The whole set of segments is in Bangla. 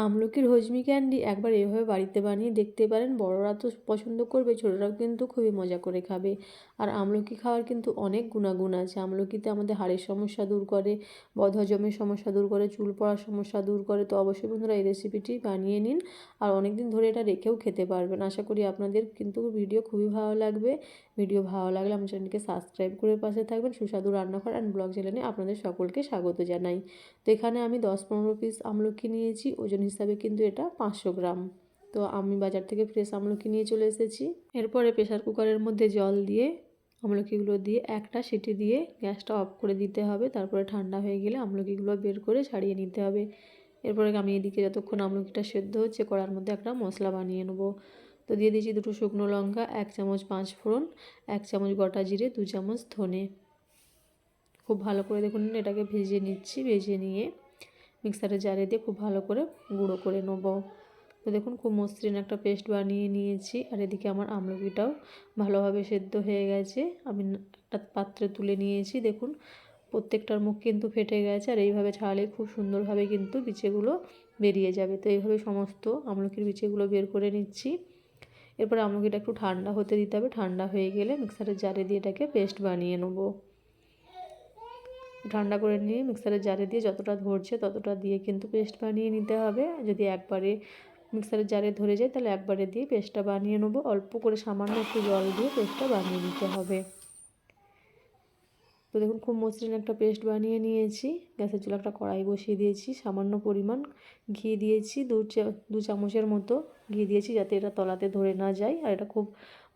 আমলকির হজমি ক্যান্ডি একবার এভাবে বাড়িতে বানিয়ে দেখতে পারেন। বড়রা তো পছন্দ করবে, ছোটরাও কিন্তু খুবই মজা করে খাবে। আর আমলকি খাওয়ার কিন্তু অনেক গুণাগুণ আছে। আমলকিতে আমাদের হাড়ের সমস্যা দূর করে, বদহজমের সমস্যা দূর করে, চুল পড়ার সমস্যা দূর করে। তো অবশ্যই বন্ধুরা এই রেসিপিটি বানিয়ে নিন আর অনেক দিন ধরে এটা রেখেও খেতে পারবেন। আশা করি আপনাদের কিন্তু ভিডিও খুবই ভালো লাগবে। ভিডিও ভালো লাগলে আমার চ্যানেলকে সাবস্ক্রাইব করে পাশে থাকবেন। সুস্বাদু রান্নাঘর অ্যান্ড ব্লগ চ্যানেলে আপনাদের সকলকে স্বাগত জানাই। তো এখানে আমি দশ পনেরো পিস আমলকি নিয়েছি, ওজন হিসাবে কিন্তু এটা পাঁচশো গ্রাম। তো আমি বাজার থেকে ফ্রেশ আমলকি নিয়ে চলে এসেছি। এরপরে প্রেশার কুকারের মধ্যে জল দিয়ে, আমলকিগুলো দিয়ে একটা সিটি দিয়ে গ্যাসটা অফ করে দিতে হবে। তারপরে ঠান্ডা হয়ে গেলে আমলকিগুলো বের করে ছাড়িয়ে নিতে হবে। এরপরে আমি এদিকে যতক্ষণ আমলকিটা সেদ্ধ হচ্ছে, কড়ার মধ্যে একটা মশলা বানিয়ে নেব। তো দিয়ে দিয়েছি দুটো শুকনো লঙ্কা, এক চামচ পাঁচ ফোড়ন, এক চামচ গোটা জিরে, দু চামচ ধনে। খুব ভালো করে দেখুন, এটাকে ভেজে নিচ্ছি, ভেজে নিয়ে মিক্সারে জারে দিয়ে খুব ভালো করে গুঁড়ো করে নেব। তো দেখুন, খুব মসৃণ একটা পেস্ট বানিয়ে নিয়েছি, আর এদিকে আমার আমলকিটাও ভালোভাবে সেদ্ধ হয়ে গেছে। আমি একটা পাত্রে তুলে নিয়েছি, দেখুন, প্রত্যেকটার মুখ কিন্তু ফেটে গেছে, আর এইভাবে ছাড়ালে খুব সুন্দরভাবে কিন্তু বিচেগুলো বেরিয়ে যাবে। তো এইভাবে সমস্ত আমলকির বিচেগুলো বের করে নিচ্ছি। এরপরে এটা একটু ঠান্ডা হতে দিতে হবে। ঠান্ডা হয়ে গেলে মিক্সারের জারে দিয়ে এটাকে পেস্ট বানিয়ে নেব। ঠান্ডা করে নিয়ে মিক্সারের জারে দিয়ে যতটা ধরছে ততটা দিয়ে কিন্তু পেস্ট বানিয়ে নিতে হবে। যদি একবারে মিক্সারের জারে ধরে যায় তাহলে একবারে দিয়ে পেস্টটা বানিয়ে নেব। অল্প করে সামান্য একটু জল দিয়ে পেস্টটা বানিয়ে নিতে হবে। তো দেখুন খুব মসৃণ একটা পেস্ট বানিয়ে নিয়েছি। গ্যাসের চুলা একটা কড়াই বসিয়ে দিয়েছি। সামান্য পরিমাণ ঘি দিয়েছি। দু দু চামচের মতো ঘি দিয়েছি যাতে এটা তলাতে ধরে না যায়। আর এটা খুব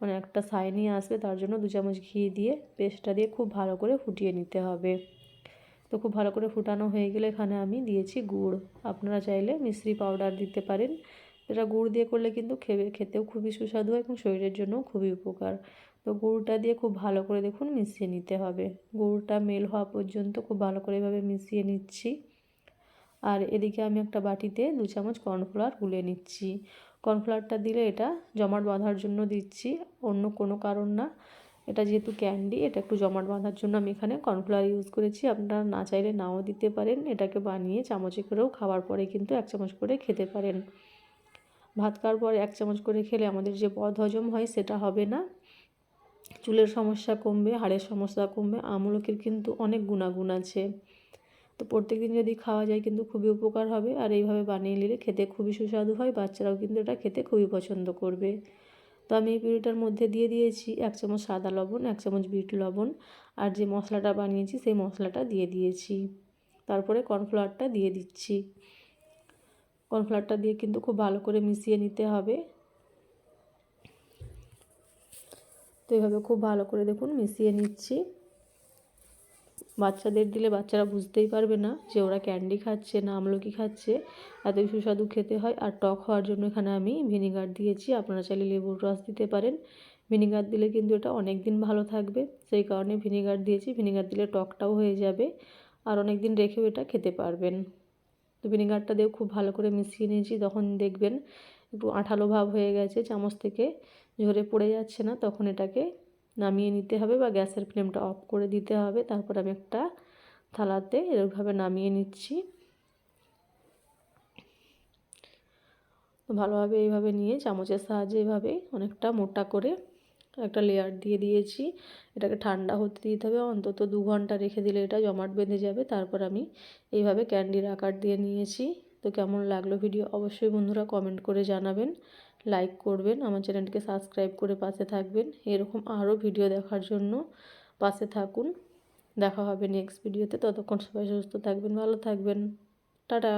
মানে একটা সাইনি আসবে, তার জন্য দু চামচ ঘি দিয়ে পেস্টটা দিয়ে খুব ভালো করে ফুটিয়ে নিতে হবে। তো খুব ভালো করে ফুটানো হয়ে গেলে এখানে আমি দিয়েছি গুড়। আপনারা চাইলে মিশ্রি পাউডার দিতে পারেন। এটা গুড় দিয়ে করলে কিন্তু খেয়ে খেতেও খুবই সুস্বাদু হয় এবং শরীরের জন্যও খুবই উপকার। তো গুড়টা দিয়ে খুব ভালো করে দেখুন মিশিয়ে নিতে হবে। গুড়টা মেল হওয়া পর্যন্ত খুব ভালো করে এভাবে মিশিয়ে নিচ্ছি। আর এদিকে আমি একটা বাটিতে দু চামচ কর্নফ্লাওয়ার গুলে নিচ্ছি। কর্নফ্লাওয়ারটা দিলে এটা জমাট বাঁধার জন্য দিচ্ছি, অন্য কোনো কারণ না। এটা যেহেতু ক্যান্ডি, এটা একটু জমাট বাঁধার জন্য আমি এখানে কর্নফ্লাওয়ার ইউজ করেছি। আপনারা না চাইলে নাও দিতে পারেন। এটাকে বানিয়ে চামচে করেও খাওয়ার পরে কিন্তু এক চামচ করে খেতে পারেন। ভাত খাওয়ার পর এক চামচ করে খেলে আমাদের যে বদ হজম হয় সেটা হবে না। চুলের সমস্যা কমবে, হাড়ের সমস্যা কমবে, আমলকির কিন্তু অনেক গুণাগুণ আছে। তো প্রত্যেক দিন যদি খাওয়া যায় কিন্তু খুবই উপকার হবে। আর এইভাবে বানিয়ে নিলে খেতে খুবই সুস্বাদু হয়, বাচ্চারাও কিন্তু এটা খেতে খুবই পছন্দ করবে। তো আমি এই পিউরিটার মধ্যে দিয়ে দিয়েছি এক চামচ সাদা লবণ, এক চামচ বিট লবণ। আর যে মশলাটা বানিয়েছি সেই মশলাটা দিয়ে দিয়েছি। তারপরে কর্নফ্লাওয়ারটা দিয়ে দিচ্ছি। কর্নফ্লাওয়ারটা দিয়ে কিন্তু খুব ভালো করে মিশিয়ে নিতে হবে। তো এইভাবে খুব ভালো করে দেখুন মিশিয়ে নিচ্ছি। বাচ্চাদের দিলে বাচ্চারা বুঝতেই পারবে না যে ওরা ক্যান্ডি খাচ্ছে না আমলকি খাচ্ছে। এতই সুস্বাদু খেতে হয় আর টক হওয়ার জন্য এখানে আমি ভিনিগার দিয়েছি। আপনারা চাইলে লেবুর রস দিতে পারেন। ভিনিগার দিলে কিন্তু এটা অনেক দিন ভালো থাকবে। সেই কারণে ভিনিগার দিয়েছি। ভিনিগার দিলে টকটাও হয়ে যাবে আর অনেক দিন রেখেও এটা খেতে পারবেন। তো ভিনিগারটা দিয়েও খুব ভালো করে মিশিয়ে নিয়েছি। তখন দেখবেন একটু আঠালো ভাব হয়ে গেছে, চামচ থেকে ঝরে পড়ে যাচ্ছে না, তখন এটাকে নামিয়ে নিতে হবে বা গ্যাসের ফ্লেমটা অফ করে দিতে হবে। তারপর আমি একটা থালাতে এরকমভাবে নামিয়ে নিচ্ছি। ভালোভাবে এইভাবে নিয়ে চামচের সাহায্যে এইভাবে অনেকটা মোটা করে একটা লেয়ার দিয়ে দিয়েছি। এটাকে ঠান্ডা হতে দিতে হবে, অন্তত দু ঘণ্টা রেখে দিলে এটা জমাট বেঁধে যাবে। তারপর আমি এইভাবে ক্যান্ডির আকার দিয়ে নিয়েছি। তো কেমন লাগল ভিডিও অবশ্যই বন্ধুরা কমেন্ট করে জানাবেন লাইক করবেন, আমার চ্যানেলটিকে সাবস্ক্রাইব করে পাশে থাকবেন, এরকম আরও ভিডিও দেখার জন্য পাশে থাকুন, দেখা হবে নেক্সট ভিডিওতে ততক্ষণ সবাই সুস্থ থাকবেন, ভালো থাকবেন, টাটা।